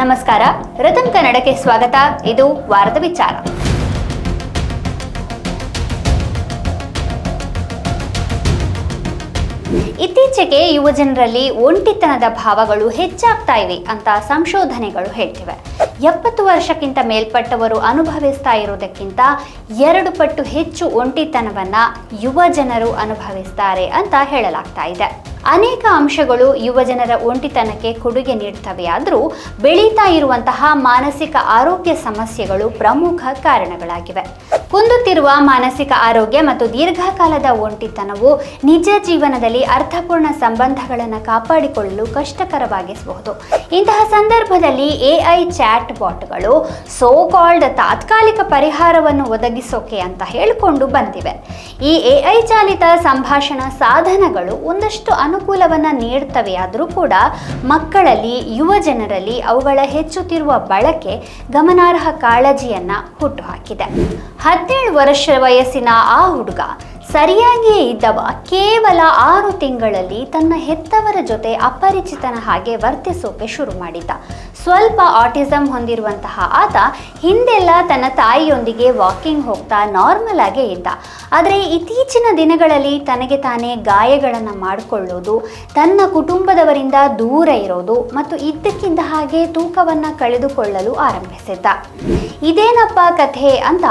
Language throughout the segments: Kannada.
ನಮಸ್ಕಾರ. ರತನ್ ಕನ್ನಡಕ್ಕೆ ಸ್ವಾಗತ. ಇದು ವಾರದ ವಿಚಾರ. ಇತ್ತೀಚೆಗೆ ಯುವ ಜನರಲ್ಲಿ ಒಂಟಿತನದ ಭಾವಗಳು ಹೆಚ್ಚಾಗ್ತಾ ಇವೆ ಅಂತ ಸಂಶೋಧನೆಗಳು ಹೇಳ್ತಿವೆ. ಎಪ್ಪತ್ತು ವರ್ಷಕ್ಕಿಂತ ಮೇಲ್ಪಟ್ಟವರು ಅನುಭವಿಸ್ತಾ ಇರೋದಕ್ಕಿಂತ ಎರಡು ಪಟ್ಟು ಹೆಚ್ಚು ಒಂಟಿತನವನ್ನು ಯುವ ಜನರು ಅನುಭವಿಸ್ತಾರೆ ಅಂತ ಹೇಳಲಾಗ್ತಾ ಇದೆ. ಅನೇಕ ಅಂಶಗಳು ಯುವಜನರ ಒಂಟಿತನಕ್ಕೆ ಕೊಡುಗೆ ನೀಡ್ತವೆ ಆದರೂ ಬೆಳೀತಾ ಇರುವಂತಹ ಮಾನಸಿಕ ಆರೋಗ್ಯ ಸಮಸ್ಯೆಗಳು ಪ್ರಮುಖ ಕಾರಣಗಳಾಗಿವೆ. ಕುಂದುತ್ತಿರುವ ಮಾನಸಿಕ ಆರೋಗ್ಯ ಮತ್ತು ದೀರ್ಘಕಾಲದ ಒಂಟಿತನವು ನಿಜ ಜೀವನದಲ್ಲಿ ಅರ್ಥಪೂರ್ಣ ಸಂಬಂಧಗಳನ್ನು ಕಾಪಾಡಿಕೊಳ್ಳಲು ಕಷ್ಟಕರವಾಗಿಸಬಹುದು. ಇಂತಹ ಸಂದರ್ಭದಲ್ಲಿ ಎಐ ಚಾಟ್ ಬಾಟ್ಗಳು ಸೋ ಕಾಲ್ಡ್ ತಾತ್ಕಾಲಿಕ ಪರಿಹಾರವನ್ನು ಒದಗಿಸೋಕೆ ಅಂತ ಹೇಳಿಕೊಂಡು ಬಂದಿವೆ. ಈ ಎಐ ಚಾಲಿತ ಸಂಭಾಷಣಾ ಸಾಧನಗಳು ಒಂದಷ್ಟು ಅನುಕೂಲವನ್ನು ನೀಡ್ತವೆ ಆದರೂ ಕೂಡ ಮಕ್ಕಳಲ್ಲಿ, ಯುವ ಜನರಲ್ಲಿ ಅವುಗಳ ಹೆಚ್ಚುತ್ತಿರುವ ಬಳಕೆ ಗಮನಾರ್ಹ ಕಾಳಜಿಯನ್ನ ಹುಟ್ಟುಹಾಕಿದೆ ಹದಿನೇಳು ವರ್ಷ ವಯಸ್ಸಿನ ಆ ಹುಡುಗ ಸರಿಯಾಗಿಯೇ ಇದ್ದವ ಕೇವಲ ಆರು ತಿಂಗಳಲ್ಲಿ ತನ್ನ ಹೆತ್ತವರ ಜೊತೆ ಅಪರಿಚಿತನ ಹಾಗೆ ವರ್ತಿಸೋಕೆ ಶುರು ಮಾಡಿದ್ದ. ಸ್ವಲ್ಪ ಆಟಿಸಮ್ ಹೊಂದಿರುವಂತಹ ಆತ ಹಿಂದೆಲ್ಲ ತನ್ನ ತಾಯಿಯೊಂದಿಗೆ ವಾಕಿಂಗ್ ಹೋಗ್ತಾ ನಾರ್ಮಲ್ ಆಗೇ ಇದ್ದ. ಆದರೆ ಇತ್ತೀಚಿನ ದಿನಗಳಲ್ಲಿ ತನಗೆ ತಾನೇ ಗಾಯಗಳನ್ನು ಮಾಡಿಕೊಳ್ಳೋದು, ತನ್ನ ಕುಟುಂಬದವರಿಂದ ದೂರ ಇರೋದು ಮತ್ತು ಇದ್ದಕ್ಕಿದ್ದ ಹಾಗೆ ತೂಕವನ್ನು ಕಳೆದುಕೊಳ್ಳಲು ಆರಂಭಿಸಿದ್ದ. ಇದೇನಪ್ಪ ಕಥೆ ಅಂತ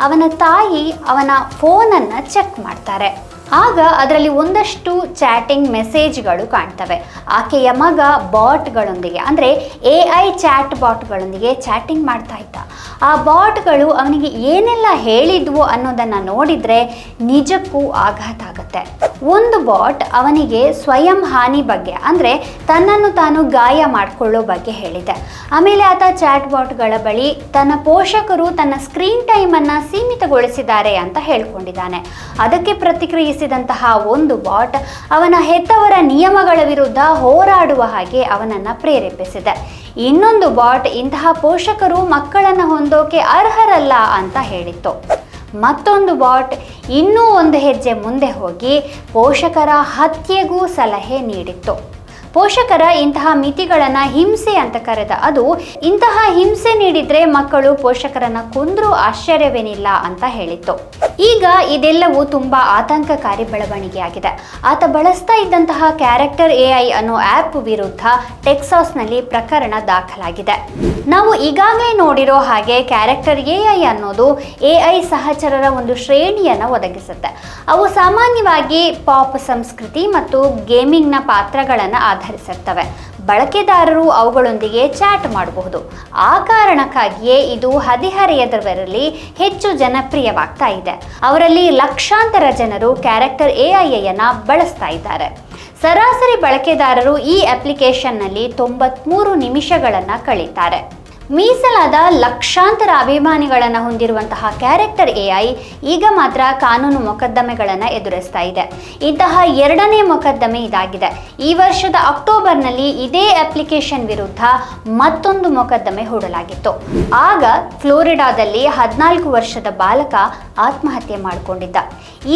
ಅವನ ತಾಯಿ ಅವನ ಫೋನನ್ನು ಚೆಕ್ ಮಾಡ್ತಾರೆ. ಆಗ ಅದರಲ್ಲಿ ಒಂದಷ್ಟು ಚಾಟಿಂಗ್ ಮೆಸೇಜ್ಗಳು ಕಾಣ್ತವೆ. ಆಕೆಯ ಮಗ ಬಾಟ್ಗಳೊಂದಿಗೆ, ಅಂದರೆ ಎ ಐ ಚಾಟ್ ಬಾಟ್ಗಳೊಂದಿಗೆ ಚಾಟಿಂಗ್ ಮಾಡ್ತಾ ಇದ್ದ. ಆ ಬಾಟ್ಗಳು ಅವನಿಗೆ ಏನೆಲ್ಲ ಹೇಳಿದ್ವು ಅನ್ನೋದನ್ನು ನೋಡಿದರೆ ನಿಜಕ್ಕೂ ಆಘಾತ ಆಗುತ್ತೆ ಒಂದು ಬಾಟ್ ಅವನಿಗೆ ಸ್ವಯಂ ಹಾನಿ ಬಗ್ಗೆ, ಅಂದರೆ ತನ್ನನ್ನು ತಾನು ಗಾಯ ಮಾಡಿಕೊಳ್ಳೋ ಬಗ್ಗೆ ಹೇಳಿದೆ. ಆಮೇಲೆ ಆತ ಚಾಟ್ ಬಾಟ್ಗಳ ಬಳಿ ತನ್ನ ಪೋಷಕರು ತನ್ನ ಸ್ಕ್ರೀನ್ ಟೈಮನ್ನು ಸೀಮಿತಗೊಳಿಸಿದ್ದಾರೆ ಅಂತ ಹೇಳ್ಕೊಂಡಿದ್ದಾನೆ. ಅದಕ್ಕೆ ಪ್ರತಿಕ್ರಿಯಿಸಿದಂತಹ ಒಂದು ಬಾಟ್ ಅವನ ಹೆತ್ತವರ ನಿಯಮಗಳ ವಿರುದ್ಧ ಹೋರಾಡುವ ಹಾಗೆ ಅವನನ್ನು ಪ್ರೇರೇಪಿಸಿದೆ. ಇನ್ನೊಂದು ಬಾಟ್ ಇಂತಹ ಪೋಷಕರು ಮಕ್ಕಳನ್ನು ಹೊಂದೋಕೆ ಅರ್ಹರಲ್ಲ ಅಂತ ಹೇಳಿತ್ತು. ಮತ್ತೊಂದು ಬಾಟ್ ಇನ್ನೂ ಒಂದು ಹೆಜ್ಜೆ ಮುಂದೆ ಹೋಗಿ ಪೋಷಕರ ಹತ್ಯೆಗೂ ಸಲಹೆ ನೀಡಿತ್ತು. ಪೋಷಕರ ಇಂತಹ ಮಿತಿಗಳನ್ನು ಹಿಂಸೆ ಅಂತ ಕರೆದ. ಅದು ಇಂತಹ ಹಿಂಸೆ ನೀಡಿದ್ರೆ ಮಕ್ಕಳು ಪೋಷಕರನ್ನ ಕೊಂದ್ರೂ ಆಶ್ಚರ್ಯವೇನಿಲ್ಲ ಅಂತ ಹೇಳಿತ್ತು. ಈಗ ಇದೆಲ್ಲವೂ ತುಂಬಾ ಆತಂಕಕಾರಿ ಬೆಳವಣಿಗೆಯಾಗಿದೆ. ಆತ ಬಳಸ್ತಾ ಇದ್ದಂತಹ ಕ್ಯಾರೆಕ್ಟರ್ ಎ ಐ ಅನ್ನೋ ಆ್ಯಪ್ ವಿರುದ್ಧ ಟೆಕ್ಸಾಸ್ನಲ್ಲಿ ಪ್ರಕರಣ ದಾಖಲಾಗಿದೆ. ನಾವು ಈಗಾಗಲೇ ನೋಡಿರೋ ಹಾಗೆ ಕ್ಯಾರೆಕ್ಟರ್ ಎ ಐ ಅನ್ನೋದು ಎ ಐ ಸಹಚರರ ಒಂದು ಶ್ರೇಣಿಯನ್ನು ಒದಗಿಸುತ್ತೆ. ಅವು ಸಾಮಾನ್ಯವಾಗಿ ಪಾಪ್ ಸಂಸ್ಕೃತಿ ಮತ್ತು ಗೇಮಿಂಗ್ನ ಪಾತ್ರಗಳನ್ನು ಆಧರಿಸಿರ್ತವೆ. ಬಳಕೆದಾರರು ಅವುಗಳೊಂದಿಗೆ ಚಾಟ್ ಮಾಡಬಹುದು. ಆ ಕಾರಣಕ್ಕಾಗಿಯೇ ಇದು ಹದಿಹರೆಯದವರಲ್ಲಿ ಹೆಚ್ಚು ಜನಪ್ರಿಯವಾಗ್ತಾ ಇದೆ. ಅವರಲ್ಲಿ ಲಕ್ಷಾಂತರ ಜನರು ಕ್ಯಾರೆಕ್ಟರ್ ಎ ಐಯನ್ನು ಬಳಸ್ತಾ ಇದ್ದಾರೆ. ಸರಾಸರಿ ಬಳಕೆದಾರರು ಈ ಅಪ್ಲಿಕೇಶನ್ನಲ್ಲಿ ತೊಂಬತ್ಮೂರು ನಿಮಿಷಗಳನ್ನು ಕಳೀತಾರೆ. ಮೀಸಲಾದ ಲಕ್ಷಾಂತರ ಅಭಿಮಾನಿಗಳನ್ನು ಹೊಂದಿರುವಂತಹ ಕ್ಯಾರೆಕ್ಟರ್ ಎ ಐ ಈಗ ಮಾತ್ರ ಕಾನೂನು ಮೊಕದ್ದಮೆಗಳನ್ನು ಎದುರಿಸ್ತಾ ಇದೆ. ಇಂತಹ ಎರಡನೇ ಮೊಕದ್ದಮೆ ಇದಾಗಿದೆ. ಈ ವರ್ಷದ ಅಕ್ಟೋಬರ್ನಲ್ಲಿ ಇದೇ ಅಪ್ಲಿಕೇಶನ್ ವಿರುದ್ಧ ಮತ್ತೊಂದು ಮೊಕದ್ದಮೆ ಹೂಡಲಾಗಿತ್ತು. ಆಗ ಫ್ಲೋರಿಡಾದಲ್ಲಿ ಹದಿನಾಲ್ಕು ವರ್ಷದ ಬಾಲಕ ಆತ್ಮಹತ್ಯೆ ಮಾಡಿಕೊಂಡಿದ್ದ.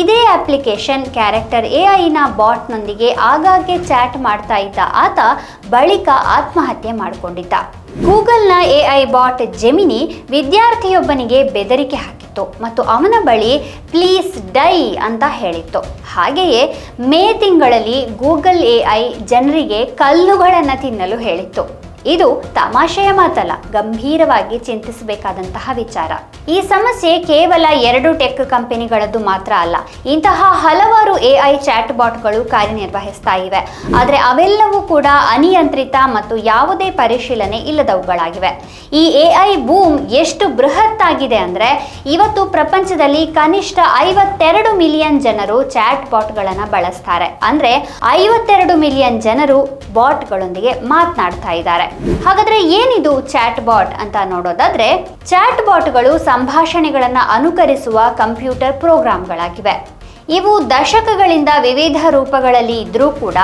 ಇದೇ ಅಪ್ಲಿಕೇಶನ್ ಕ್ಯಾರೆಕ್ಟರ್ ಎ ಐನ ಬಾಟ್ನೊಂದಿಗೆ ಆಗಾಗ್ಗೆ ಚಾಟ್ ಮಾಡ್ತಾ ಇದ್ದ ಆತ ಬಳಿಕ ಆತ್ಮಹತ್ಯೆ ಮಾಡಿಕೊಂಡಿದ್ದ. ಗೂಗಲ್ನ ಎಐ ಬಾಟ್ ಜೆಮಿನಿ ವಿದ್ಯಾರ್ಥಿಯೊಬ್ಬನಿಗೆ ಬೆದರಿಕೆ ಹಾಕಿತ್ತು ಮತ್ತು ಅವನ ಬಳಿ ಪ್ಲೀಸ್ ಡೈ ಅಂತ ಹೇಳಿತ್ತು. ಹಾಗೆಯೇ ಮೇ ತಿಂಗಳಲ್ಲಿ ಗೂಗಲ್ ಎ ಐ ಜನರಿಗೆ ಕಲ್ಲುಗಳನ್ನು ತಿನ್ನಲು ಹೇಳಿತ್ತು. ಇದು ತಮಾಷೆಯ ಮಾತಲ್ಲ, ಗಂಭೀರವಾಗಿ ಚಿಂತಿಸಬೇಕಾದಂತಹ ವಿಚಾರ. ಈ ಸಮಸ್ಯೆ ಕೇವಲ ಎರಡು ಟೆಕ್ ಕಂಪನಿಗಳದ್ದು ಮಾತ್ರ ಅಲ್ಲ, ಇಂತಹ ಹಲವಾರು ಎ ಐ ಚಾಟ್ ಬಾಟ್ಗಳು ಕಾರ್ಯನಿರ್ವಹಿಸ್ತಾ ಇವೆ. ಆದರೆ ಅವೆಲ್ಲವೂ ಕೂಡ ಅನಿಯಂತ್ರಿತ ಮತ್ತು ಯಾವುದೇ ಪರಿಶೀಲನೆ ಇಲ್ಲದವುಗಳಾಗಿವೆ. ಈ ಎ ಐ ಬೂಮ್ ಎಷ್ಟು ಬೃಹತ್ ಆಗಿದೆ ಅಂದರೆ, ಇವತ್ತು ಪ್ರಪಂಚದಲ್ಲಿ ಕನಿಷ್ಠ ಐವತ್ತೆರಡು ಮಿಲಿಯನ್ ಜನರು ಚಾಟ್ ಬಾಟ್ಗಳನ್ನು ಬಳಸ್ತಾರೆ. ಅಂದರೆ ಐವತ್ತೆರಡು ಮಿಲಿಯನ್ ಜನರು ಬಾಟ್ಗಳೊಂದಿಗೆ ಮಾತನಾಡ್ತಾ ಇದ್ದಾರೆ. ಹಾಗಾದರೆ ಏನಿದು ಚಾಟ್ ಬಾಟ್ ಅಂತ ನೋಡೋದಾದ್ರೆ ಚಾಟ್ ಬಾಟ್ಗಳು ಸಂಭಾಷಣೆಗಳನ್ನು ಅನುಕರಿಸುವ ಕಂಪ್ಯೂಟರ್ ಪ್ರೋಗ್ರಾಂಗಳಾಗಿವೆ. ಇವು ದಶಕಗಳಿಂದ ವಿವಿಧ ರೂಪಗಳಲ್ಲಿ ಇದ್ದರೂ ಕೂಡ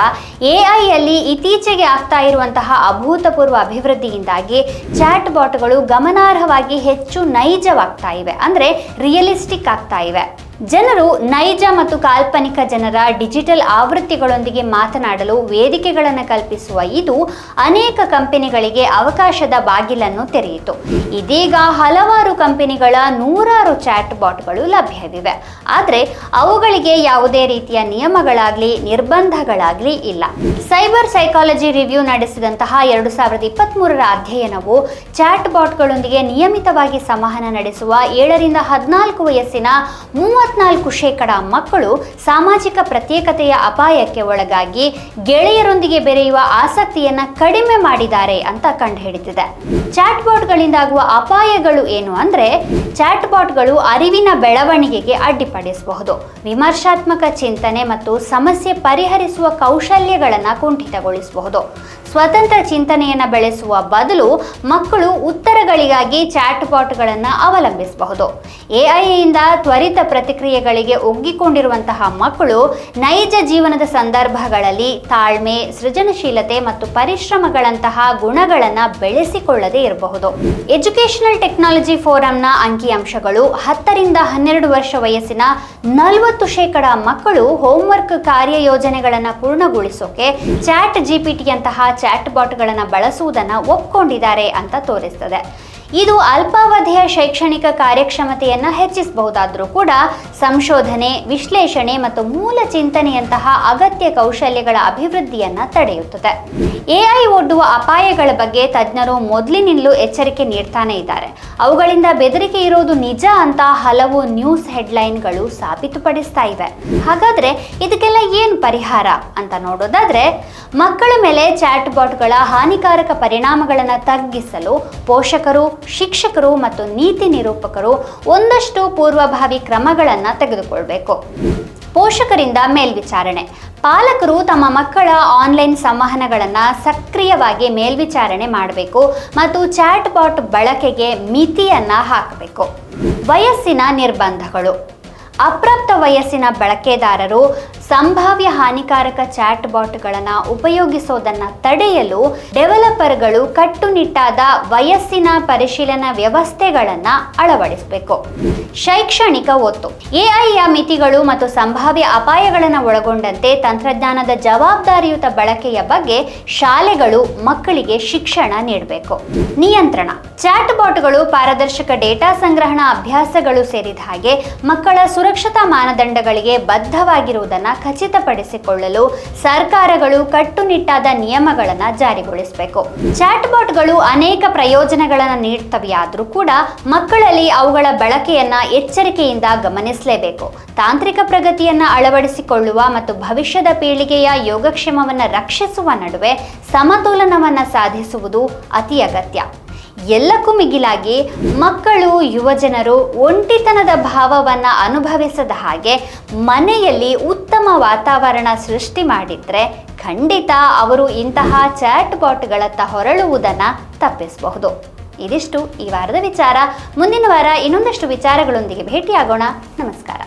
ಎಐಯಲ್ಲಿ ಐಯಲ್ಲಿ ಇತ್ತೀಚೆಗೆ ಆಗ್ತಾ ಇರುವಂತಹ ಅಭೂತಪೂರ್ವ ಅಭಿವೃದ್ಧಿಯಿಂದಾಗಿ ಚಾಟ್ ಬಾಟ್ಗಳು ಗಮನಾರ್ಹವಾಗಿ ಹೆಚ್ಚು ನೈಜವಾಗ್ತಾ ಇವೆ. ಅಂದರೆ ರಿಯಲಿಸ್ಟಿಕ್ ಆಗ್ತಾ ಇವೆ. ಜನರು ನೈಜ ಮತ್ತು ಕಾಲ್ಪನಿಕ ಜನರ ಡಿಜಿಟಲ್ ಆವೃತ್ತಿಗಳೊಂದಿಗೆ ಮಾತನಾಡಲು ವೇದಿಕೆಗಳನ್ನು ಕಲ್ಪಿಸುವ ಇದು ಅನೇಕ ಕಂಪನಿಗಳಿಗೆ ಅವಕಾಶದ ಬಾಗಿಲನ್ನು ತೆರೆಯಿತು. ಇದೀಗ ಹಲವಾರು ಕಂಪನಿಗಳ ನೂರಾರು ಚಾಟ್ ಬಾಟ್ಗಳು ಲಭ್ಯವಿವೆ. ಆದರೆ ಅವುಗಳಿಗೆ ಯಾವುದೇ ರೀತಿಯ ನಿಯಮಗಳಾಗಲಿ, ನಿರ್ಬಂಧಗಳಾಗಲಿ ಇಲ್ಲ. ಸೈಬರ್ ಸೈಕಾಲಜಿ ರಿವ್ಯೂ ನಡೆಸಿದಂತಹ ಎರಡು ಸಾವಿರದ ಇಪ್ಪತ್ತ್ಮೂರರ ಅಧ್ಯಯನವು ಚಾಟ್ ಬಾಟ್ಗಳೊಂದಿಗೆ ನಿಯಮಿತವಾಗಿ ಸಂವಹನ ನಡೆಸುವ ಏಳರಿಂದ ಹದಿನಾಲ್ಕು ವಯಸ್ಸಿನ ಮೂವತ್ನಾಲ್ಕು ಶೇಕಡ ಮಕ್ಕಳು ಸಾಮಾಜಿಕ ಪ್ರತ್ಯೇಕತೆಯ ಅಪಾಯಕ್ಕೆ ಒಳಗಾಗಿ ಗೆಳೆಯರೊಂದಿಗೆ ಬೆರೆಯುವ ಆಸಕ್ತಿಯನ್ನ ಕಡಿಮೆ ಮಾಡಿದ್ದಾರೆ ಅಂತ ಕಂಡುಹಿಡಿದಿದೆ ಚಾಟ್ ಆಗುವ ಅಪಾಯಗಳು ಏನು ಅಂದ್ರೆ ಚಾಟ್ ಬಾಟ್ಗಳು ಅರಿವಿನ ಬೆಳವಣಿಗೆಗೆ ಅಡ್ಡಿಪಡಿಸಬಹುದು. ವಿಮರ್ಶಾತ್ಮಕ ಚಿಂತನೆ ಮತ್ತು ಸಮಸ್ಯೆ ಪರಿಹರಿಸುವ ಕೌಶಲ್ಯಗಳನ್ನು ಕುಂಠಿತಗೊಳಿಸಬಹುದು. ಸ್ವತಂತ್ರ ಚಿಂತನೆಯನ್ನು ಬೆಳೆಸುವ ಬದಲು ಮಕ್ಕಳು ಉತ್ತರಗಳಿಗಾಗಿ ಚಾಟ್ ಪಾಟ್ಗಳನ್ನು ಅವಲಂಬಿಸಬಹುದು. ಎಐಯಿಂದ ತ್ವರಿತ ಪ್ರತಿಕ್ರಿಯೆಗಳಿಗೆ ಒಗ್ಗಿಕೊಂಡಿರುವಂತಹ ಮಕ್ಕಳು ನೈಜ ಜೀವನದ ಸಂದರ್ಭಗಳಲ್ಲಿ ತಾಳ್ಮೆ, ಸೃಜನಶೀಲತೆ ಮತ್ತು ಪರಿಶ್ರಮಗಳಂತಹ ಗುಣಗಳನ್ನು ಬೆಳೆಸಿಕೊಳ್ಳದೇ ಇರಬಹುದು. ಎಜುಕೇಷನಲ್ ಟೆಕ್ನಾಲಜಿ ಫೋರಂನ ಅಂಕಿಅಂಶಗಳು ಹತ್ತರಿಂದ ಹನ್ನೆರಡು ವರ್ಷ ವಯಸ್ಸಿನ ನಲವತ್ತು ಶೇಕಡ ಮಕ್ಕಳು ಹೋಮ್ವರ್ಕ್ ಕಾರ್ಯಯೋಜನೆಗಳನ್ನು ಪೂರ್ಣಗೊಳಿಸೋಕೆ ಚಾಟ್ ಜಿಪಿಟಿಯಂತಹ ಚಾಟ್ ಬಾಟ್ಗಳನ್ನು ಬಳಸುವುದನ್ನು ಒಪ್ಕೊಂಡಿದ್ದಾರೆ ಅಂತ ತೋರಿಸ್ತದೆ. ಇದು ಅಲ್ಪಾವಧಿಯ ಶೈಕ್ಷಣಿಕ ಕಾರ್ಯಕ್ಷಮತೆಯನ್ನು ಹೆಚ್ಚಿಸಬಹುದಾದರೂ ಕೂಡ ಸಂಶೋಧನೆ, ವಿಶ್ಲೇಷಣೆ ಮತ್ತು ಮೂಲ ಚಿಂತನೆಯಂತಹ ಅಗತ್ಯ ಕೌಶಲ್ಯಗಳ ಅಭಿವೃದ್ಧಿಯನ್ನು ತಡೆಯುತ್ತದೆ. ಎಐ ಒಡ್ಡುವ ಅಪಾಯಗಳ ಬಗ್ಗೆ ತಜ್ಞರು ಮೊದಲಿನಿಂದಲೂ ಎಚ್ಚರಿಕೆ ನೀಡ್ತಾನೆ ಇದ್ದಾರೆ. ಅವುಗಳಿಂದ ಬೆದರಿಕೆ ಇರೋದು ನಿಜ ಅಂತ ಹಲವು ನ್ಯೂಸ್ ಹೆಡ್ಲೈನ್ಗಳು ಸಾಬೀತುಪಡಿಸ್ತಾ ಇವೆ. ಹಾಗಾದ್ರೆ ಇದಕ್ಕೆಲ್ಲ ಏನು ಪರಿಹಾರ ಅಂತ ನೋಡೋದಾದ್ರೆ, ಮಕ್ಕಳ ಮೇಲೆ ಚಾಟ್ಬಾಟ್ಗಳ ಹಾನಿಕಾರಕ ಪರಿಣಾಮಗಳನ್ನು ತಗ್ಗಿಸಲು ಪೋಷಕರು ಶಿಕ್ಷಕರು ಮತ್ತು ನೀತಿ ನಿರೂಪಕರು ಒಂದಷ್ಟು ಪೂರ್ವಭಾವಿ ಕ್ರಮಗಳನ್ನು ತೆಗೆದುಕೊಳ್ಬೇಕು. ಪೋಷಕರಿಂದ ಮೇಲ್ವಿಚಾರಣೆ. ಪಾಲಕರು ತಮ್ಮ ಮಕ್ಕಳ ಆನ್ಲೈನ್ ಸಂವಹನಗಳನ್ನು ಸಕ್ರಿಯವಾಗಿ ಮೇಲ್ವಿಚಾರಣೆ ಮಾಡಬೇಕು ಮತ್ತು ಚಾಟ್ ಬಾಟ್ ಬಳಕೆಗೆ ಮಿತಿಯನ್ನು ಹಾಕಬೇಕು. ವಯಸ್ಸಿನ ನಿರ್ಬಂಧಗಳು. ಅಪ್ರಾಪ್ತ ವಯಸ್ಸಿನ ಬಳಕೆದಾರರು ಸಂಭಾವ್ಯ ಹಾನಿಕಾರಕ ಚಾಟ್ ಬಾಟ್ಗಳನ್ನು ಉಪಯೋಗಿಸೋದನ್ನು ತಡೆಯಲು ಡೆವಲಪರ್ಗಳು ಕಟ್ಟುನಿಟ್ಟಾದ ವಯಸ್ಸಿನ ಪರಿಶೀಲನಾ ವ್ಯವಸ್ಥೆಗಳನ್ನು ಅಳವಡಿಸಬೇಕು. ಶೈಕ್ಷಣಿಕ ಒತ್ತು. ಎಐಯ ಮಿತಿಗಳು ಮತ್ತು ಸಂಭಾವ್ಯ ಅಪಾಯಗಳನ್ನು ಒಳಗೊಂಡಂತೆ ತಂತ್ರಜ್ಞಾನದ ಜವಾಬ್ದಾರಿಯುತ ಬಳಕೆಯ ಬಗ್ಗೆ ಶಾಲೆಗಳು ಮಕ್ಕಳಿಗೆ ಶಿಕ್ಷಣ ನೀಡಬೇಕು. ನಿಯಂತ್ರಣ. ಚಾಟ್ ಬಾಟ್ಗಳು ಪಾರದರ್ಶಕ ಡೇಟಾ ಸಂಗ್ರಹಣಾ ಅಭ್ಯಾಸಗಳು ಸೇರಿದ ಹಾಗೆ ಮಕ್ಕಳ ಸುರಕ್ಷತಾ ಮಾನದಂಡಗಳಿಗೆ ಬದ್ಧವಾಗಿರುವುದನ್ನು ಖಚಿತಪಡಿಸಿಕೊಳ್ಳಲು ಸರ್ಕಾರಗಳು ಕಟ್ಟುನಿಟ್ಟಾದ ನಿಯಮಗಳನ್ನು ಜಾರಿಗೊಳಿಸಬೇಕು. ಚಾಟ್ಬಾಟ್ಗಳು ಅನೇಕ ಪ್ರಯೋಜನಗಳನ್ನು ನೀಡ್ತವೆಯಾದರೂ ಕೂಡ ಮಕ್ಕಳಲ್ಲಿ ಅವುಗಳ ಬಳಕೆಯನ್ನ ಎಚ್ಚರಿಕೆಯಿಂದ ಗಮನಿಸಲೇಬೇಕು. ತಾಂತ್ರಿಕ ಪ್ರಗತಿಯನ್ನ ಅಳವಡಿಸಿಕೊಳ್ಳುವ ಮತ್ತು ಭವಿಷ್ಯದ ಪೀಳಿಗೆಯ ಯೋಗಕ್ಷೇಮವನ್ನು ರಕ್ಷಿಸುವ ನಡುವೆ ಸಮತೋಲನವನ್ನು ಸಾಧಿಸುವುದು ಅತಿ ಅಗತ್ಯ. ಎಲ್ಲಕ್ಕೂ ಮಿಗಿಲಾಗಿ ಮಕ್ಕಳು, ಯುವಜನರು ಒಂಟಿತನದ ಭಾವವನ್ನು ಅನುಭವಿಸದ ಹಾಗೆ ಮನೆಯಲ್ಲಿ ಉತ್ತಮ ವಾತಾವರಣ ಸೃಷ್ಟಿ ಮಾಡಿದ್ರೆ ಖಂಡಿತ ಅವರು ಇಂತಹ ಚಾಟ್ ಬಾಟ್ಗಳತ್ತ ಹೊರಳುವುದನ್ನು ತಪ್ಪಿಸಬಹುದು. ಇದಿಷ್ಟು ಈ ವಾರದ ವಿಚಾರ. ಮುಂದಿನ ವಾರ ಇನ್ನೊಂದಷ್ಟು ವಿಚಾರಗಳೊಂದಿಗೆ ಭೇಟಿಯಾಗೋಣ. ನಮಸ್ಕಾರ.